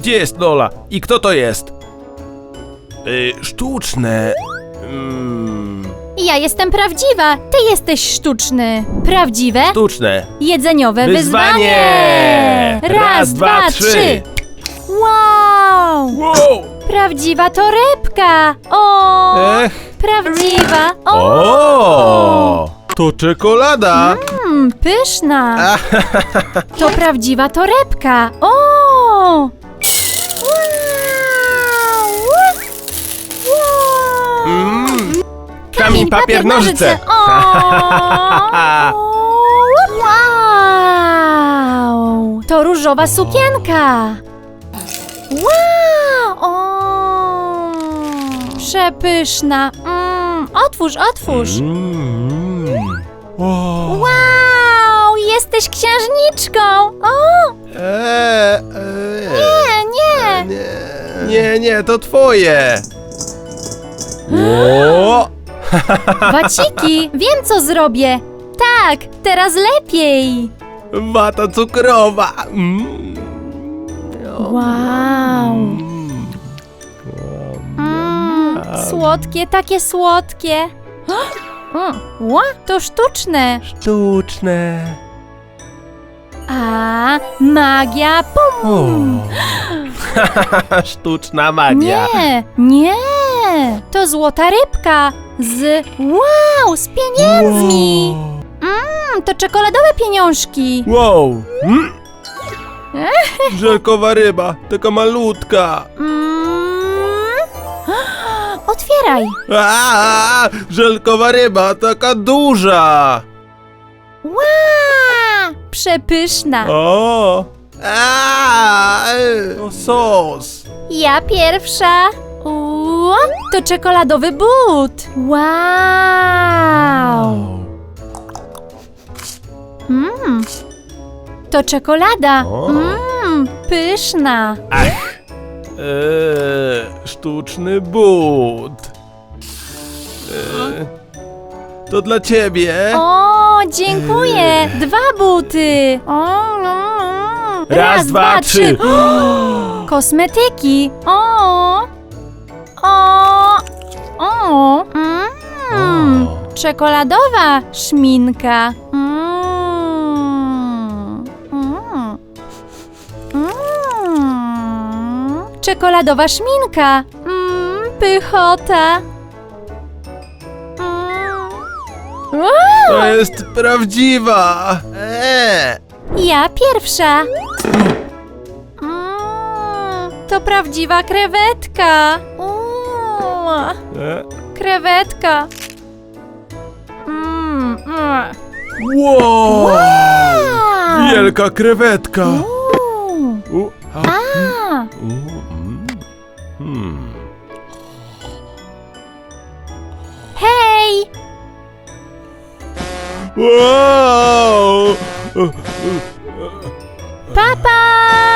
Gdzie jest Lola? I kto to jest? Y, sztuczne. Mm, Ja jestem prawdziwa, ty jesteś sztuczny. Prawdziwe, sztuczne. jedzeniowe Wyzwanie! wyzwanie. Raz, dwa, trzy. Wow! Wow! Prawdziwa torebka. O! Ech. Prawdziwa. O! O! To czekolada! Mm, pyszna. To prawdziwa torebka. O! Kamień, papier, nożyce! O! Wow! To różowa sukienka. Wow! O! Przepyszna. Mm, otwórz, otwórz. Mm. O. Wow! Jesteś księżniczką. O! E, e. Nie, nie. Nie, nie, nie, to twoje! O! Waciki, wiem co zrobię. Tak, teraz lepiej. Wata cukrowa! Mm. Wow. Mm, słodkie, takie słodkie. Mm, Ła, to sztuczne. Sztuczne. A, magia, pum. Sztuczna magia. Nie, nie. To złota rybka z, wow, z pieniędzmi. Mm, to czekoladowe pieniążki. Wow! Mm. Żelkowa ryba, taka malutka. Mm. Otwieraj. A, żelkowa ryba, taka duża. Wow, przepyszna. O! A, to sos. Ja pierwsza. To czekoladowy but. Wow. Mm. To czekolada. O. Mm, pyszna. Eee, sztuczny but. Eee, to dla ciebie. O, dziękuję. Dwa buty. O, no, no. Raz, dwa, trzy. Kosmetyki. O. O. Czekoladowa szminka. Mm. Mm. Mm. Czekoladowa szminka. Mm. Pychota. Mm. To jest prawdziwa. Eee. Ja pierwsza. Mm, to prawdziwa krewetka. Mm, E, krewetka. Wielka krewetka. Uuu. U, a, A, u, mm. Hmm. hej! Wow! Papa!